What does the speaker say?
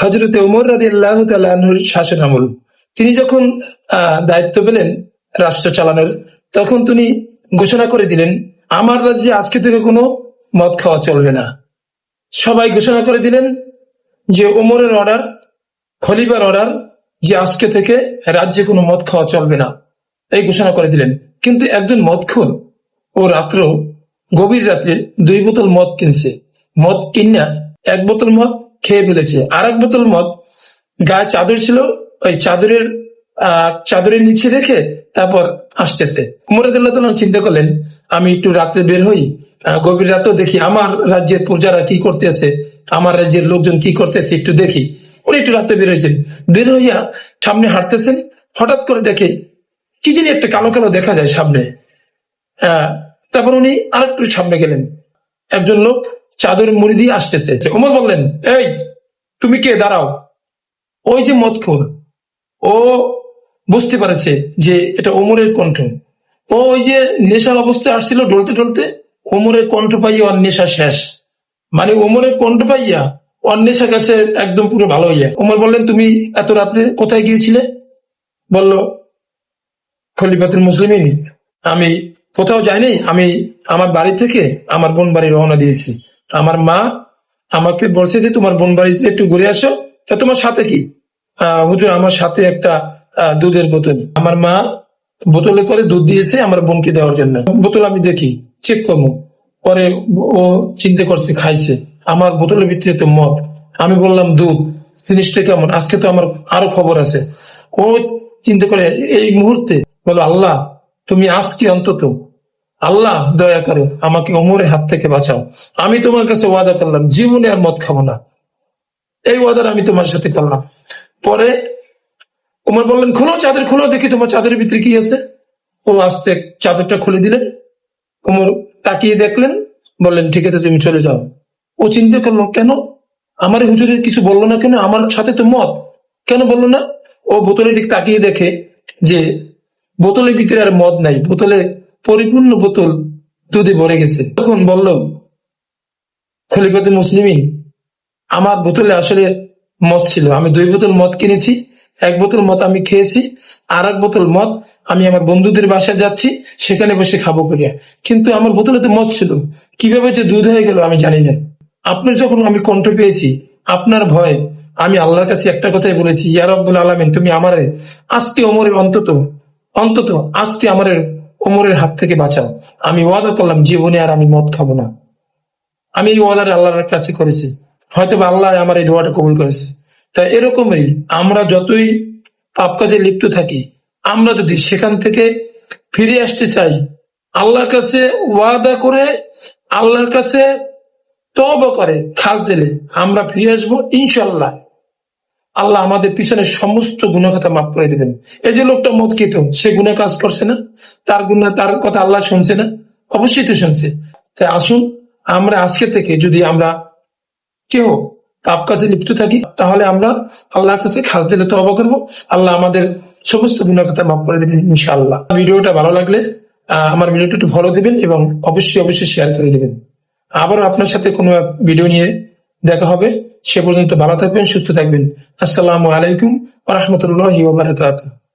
হজরতে উমর রাজি আল্লাহ তাল্লাহর শাসন আমল। তিনি যখন দায়িত্ব পেলেন রাষ্ট্র চালানোর, তখন তিনি ঘোষণা করে দিলেন, আমার রাজ্যে আজকে থেকে কোনো মদ খাওয়া চলবে না। সবাই ঘোষণা করে দিলেন যে ওমরের অর্ডার খলিবার অর্ডার যে আজকে থেকে রাজ্যে কোনো মদ খাওয়া চলবে না। এই ঘোষণা করে দিলেন। কিন্তু একজন মদখোর ও রাত্র গভীর রাতে দুই বোতল মদ কিনছে। মদ কিনা এক বোতল মদ খেয়ে ফেলেছে। আর এক বোতল মদ। গায়ে চাদর ছিল ওই চাদরের চাদরের নিচে রেখে তারপর আসতেছে। মোরাদুল্লাহ চিন্তা করলেন আমি একটু রাত্রে বের হই গভীর রাতেও দেখি আমার রাজ্যের প্রজারা কি করতেছে আমার রাজ্যের লোকজন কি করতেছে একটু দেখি। উনি একটু রাত্রে বের হয়েছেন। বের হইয়া সামনে হাঁটতেছেন হঠাৎ করে দেখে কি জানি একটা কালো কালো দেখা যায় সামনে। আহ, তারপর উনি আরেকটু সামনে গেলেন। একজন লোক চাদর মুড়ি দিয়ে আসতেছে। ওমর বললেন, এই, তুমি কে? দাঁড়াও। ওই যে মদখোর, ও বুঝতে পারেছে যে এটা ওমরের কণ্ঠ। ও ওই যে নেশার অবস্থায় আসছিল ডলতে ডলতে, ওমরের কণ্ঠ পাইয়া ওর নেশা শেষ। মানে ওমরের কণ্ঠ পাইয়া ওর নেশা গেছে একদম পুরো ভালো হইয়া। ওমর বললেন, তুমি এত রাত্রে কোথায় গিয়েছিলে? বলল, খলিফাতুল মুসলিমিন। আমি কোথাও যাইনি, আমি আমার বাড়ি থেকে আমার বোন বাড়ি রওনা দিয়েছি। আমার মা আমাকে বলছে যে, তোমার বোন বাড়িতে একটু ঘুরে আসো। তা তোমার সাথে কি? হুজুর, আমার সাথে একটা দুধের বোতল। আমার মা বোতলে করে দুধ দিয়েছে আমার বোনকে দেওয়ার জন্য। বোতল আমি দেখি, চেক করব। পরে ও চিন্তা করছে, খাইছে। আমার বোতলের ভিতরে তো মদ। আমি বললাম, দুধ, জিনিসটা কেমন? আজকে তো আমার আরও খবর আছে। ও চিন্তা করে, এই মুহূর্তে? বলো আল্লাহ, তুমি আজকে অন্তত আল্লাহ দয়া করো আমাকে ওমরের হাত থেকে বাঁচাও। আমি তোমার কাছে ওয়াদা করলাম, জীবনে আর মদ খাব না। এই ওয়াদার আমি তোমার সাথে করলাম। পরে ওমর বললেন, খোলো চাদর, খোলো, দেখি তোমার চাদরের ভিতরে কি আছে। ও আস্তে চাদরটা খুলে দিলেন। ওমর তাকিয়ে দেখলেন, বললেন, ঠিক আছে, তুমি চলে যাও। ও চিন্তা করল, কেন? আমার এই হুজুরের কিছু বলল না কেন? আমার সাথে তো মত কেন বলল না? ও বোতলের দিক তাকিয়ে দেখে যে বোতলের ভিতরে আর মদ নাই। বোতলে পরিপূর্ণ বোতল দুধে ভরে গেছে। তখন বলল, খলিফাতুল মুসলিমিন, আমার বোতলে আসলে মদ ছিল। আমি দুই বোতল মদ কিনেছি, এক বোতল মদ আমি খেয়েছি আর এক বোতল মদ আমি আমার বন্ধুদের বাসায় যাচ্ছি, সেখানে বসে খাব করিয়া। কিন্তু আমার বোতলে তো মদ ছিল। কীভাবে যে দুধ হয়ে গেল আমি জানি না। আপনার যখন আমি কণ্ঠ পেয়েছি, আপনার ভয় আমি আল্লাহর কাছে একটা কথাই বলেছি, ইয়া রব্বুল আলমিন, তুমি আমারে, আজকে অমরে অন্তত অন্তত আজকে আমাদের ওমরের হাত থেকে বাঁচাও। আমি ওয়াদা করলাম, জীবনে আর আমি মদ খাব না। আমি এই ওয়াদার আল্লাহর কাছে করেছি। হয়তো আল্লাহ আমার এই দোয়াটা কবুল করেছে। তা এরকমই আমরা যতই পাপ কাজে লিপ্ত থাকি, আমরা যদি সেখান থেকে ফিরে আসতে চাই, আল্লাহর কাছে ওয়াদা করে, আল্লাহর কাছে তব করে, খাস দিলে আমরা ফিরে আসব ইনশাল্লাহ আল্লাহ আমাদের পিছনে সমস্ত গুণাখাতা মাফ করে দেবেন। এই যে লোকটা মদ খেত সে গুণা কাজ করছে না? তার গুণা তার কথা আল্লাহ শুনছে না? অবশ্যই তো শুনছে। তাই আসুন, আমরা আজকে থেকে যদি আমরা কেউ পাপ কাজে লিপ্ত থাকি, তাহলে আমরা আল্লাহর কাছে খাস দিলে তো অবাক করব। আল্লাহ আমাদের সমস্ত গুণাখাতা মাফ করে দেবেন ইনশাআল্লাহ। ভিডিওটা ভালো লাগলে আমার ভিডিওটা একটু ভালো দিবেন এবং অবশ্যই অবশ্যই শেয়ার করে দিবেন। আবারও আপনার সাথে কোনো ভিডিও নিয়ে দেখা হবে। সে পর্যন্ত ভালো থাকবেন সুস্থ থাকবেন। আসসালামু আলাইকুম রহমতুল্লাহ বারাকাতুহ।